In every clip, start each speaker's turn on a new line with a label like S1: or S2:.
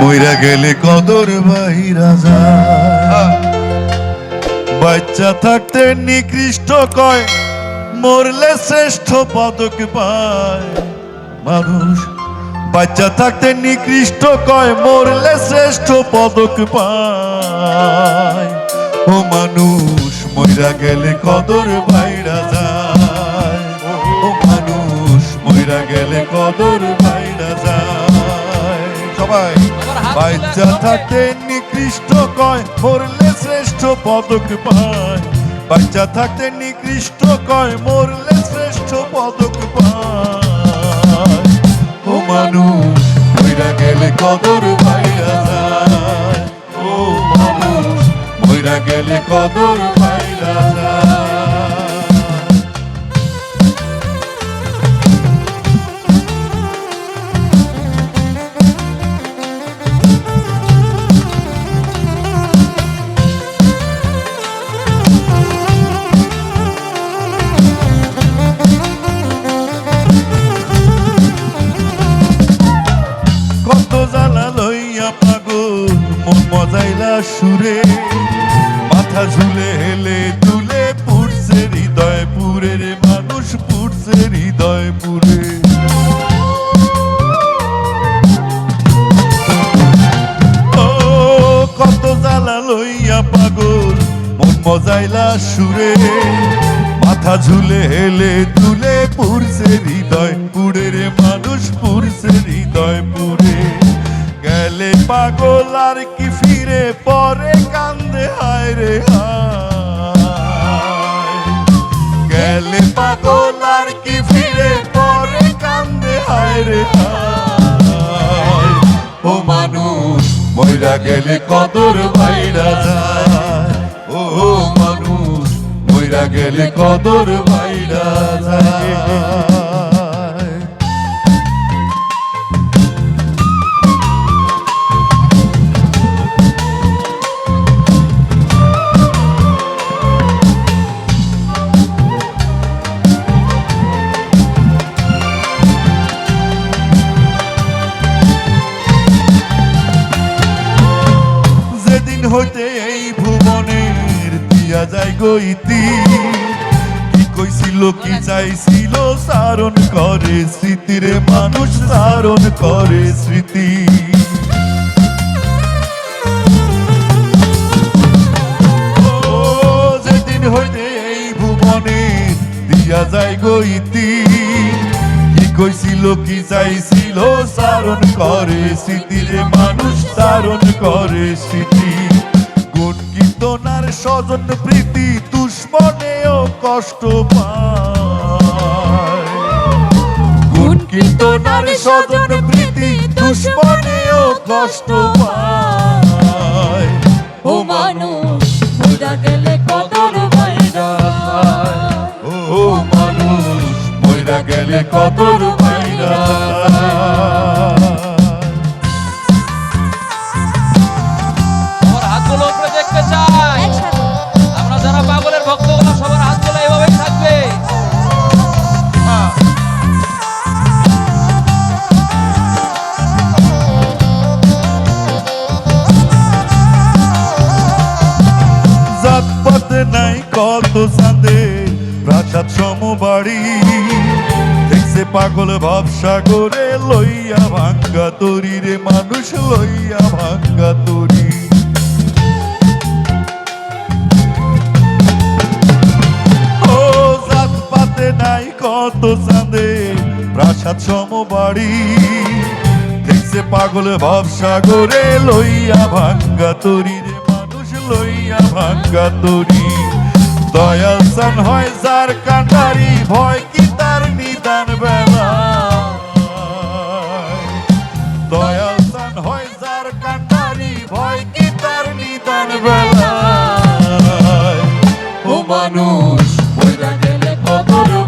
S1: মইরা গেলে কদর বাইরা যায় বাচ্চা থাকতে নিকৃষ্ট কয় মরলে শ্রেষ্ঠ পদক পায়। মানুষ বাচ্চা থাকতে নিকৃষ্ট কয় মরলে শ্রেষ্ঠ পদক পায়। ও মানুষ মইরা গেলে কদর বাইরা যায় ও মানুষ মইরা গেলে কদর বাচ্চা নিকৃষ্ট কয়, মরলে শ্রেষ্ঠ পদক পায়। বাচ্চা থাকতে নিকৃষ্ট কয়, মরলে শ্রেষ্ঠ পদক পায়। ও মানুষ, মইরা গেলে কদর ভাইয়া যায়। ও মানুষ, মইরা গেলে কদর মন মজাইলা সুরে? মাথা ঝুলে হেলে তুলে পুড়ছে হৃদয় পুরে রে মানুষ, পুড়ছে হৃদয় পুরে ও, কত জ্বালা লইয়া পাগল, মন মজাইলা সুরে। মাথা ঝুলে হেলে তুলে পুরছে হৃদয় পুড়ে রে মানুষ পুরছে হৃদয় পুড়ে গেলে পাগল আর কি ফিরে পরে কান্দে, হায় রে গেলে পাগল আর কি ফিরে পরে কান্দে, হায় রে ও মানুষ মইরা গেলে কদর ভাইরা ও মানুষ মইরা গেলে কদর ভাইরা হইতে এই ভুবনের দিয়া যায় গইতি কি কইছিল, কি চাইছিল সারণ করে স্মৃতির মানুষ সারণ করে স্মৃতি। যেদিন হইতে এই ভুবনের দিয়া যায় গইতি কইছিল, কি চাইছিল সারণ করে স্মৃতির মানুষ সারণ করে স্মৃতি। স্বজন প্রীতি দুশ্মনেও কষ্ট পায়। গুণ কীর্তনার স্বজন প্রীতি দুশ্মনেও কষ্ট পায়।
S2: ও মানুষ মইরা গেলে কদর ভাইরা
S1: ও মানুষ মইরা গেলে কদর ভাইরা কত সাদে প্রাসাদ সমবাড়ি। দেখছে পাগল ভাবসাগরে লইয়া ভাঙ্গা তরি রে, মানুষ লইয়া ভাঙ্গা তরি। ও জাত পাতে নাই কত চাঁদে প্রাসাদ সমবাড়ি। দেখছে পাগল ভাবসাগরে লইয়া ভাঙ্গা তরি রে, মানুষ লইয়া ভাঙ্গা তরি। দয়াল সান হয় যার কান্ডারি, ভয় কি তার নিদান বেলা? দয়াল সান হয় যার কান্ডারি, ভয় কি তার নিদান বেলা? ও মানুষ, মইরা গেলে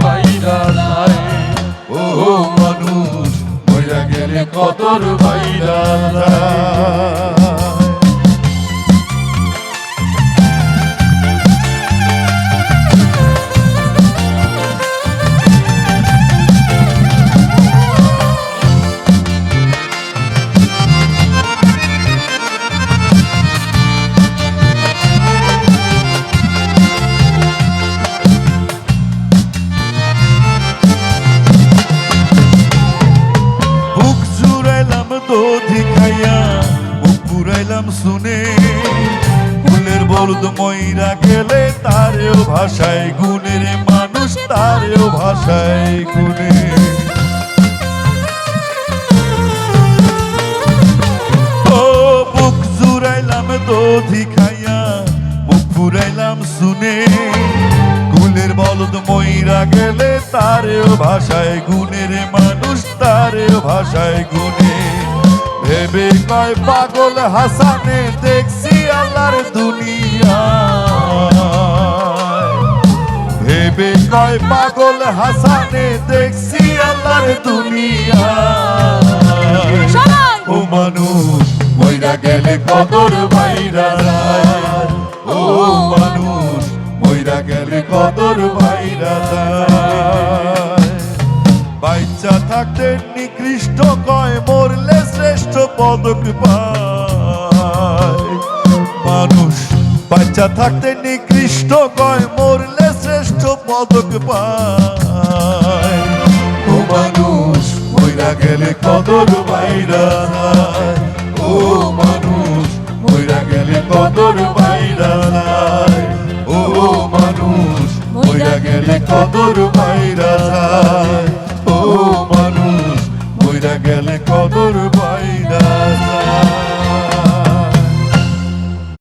S1: ভাইরা যায়? ও মানুষ, মইরা গেলে কদর ভাইরা যায়? বলদ ময়রা গেলে তারেও ভাষায় গুণের মানুষ, তারেও ভাষায় গুণে ও বুক জুড়াইলাম দধি খাইয়া, বুক ফুরাইলাম শুনে। গুলের বলদ ময়রা গেলে তারেও ভাষায় গুণের মানুষ, তারেও ভাষায় গুণে ভেবে কয় পাগল হাসানে দেখছি আল্লাহর দুনিয়া। ভেবে কয় পাগল হাসানে দেখছি আল্লাহর দুনিয়া! ও মানুষ মইরা গেলে কদর বাইরা ও মানুষ মইরা গেলে কদর বাইরা বাচ্চা থাকতে নিকৃষ্ট কয়, মরলে শ্রেষ্ঠ পদক পায় মানুষ বাচ্চা থাকতে নিকৃষ্ট কয়, মরলে শ্রেষ্ঠ পদক পায় ও মানুষ, মইরা গেলে কদর বাইরা ও মানুষ, মইরা গেলে কদর বাইরা ও মানুষ, মইরা গেলে কদর বাইরা Yağmur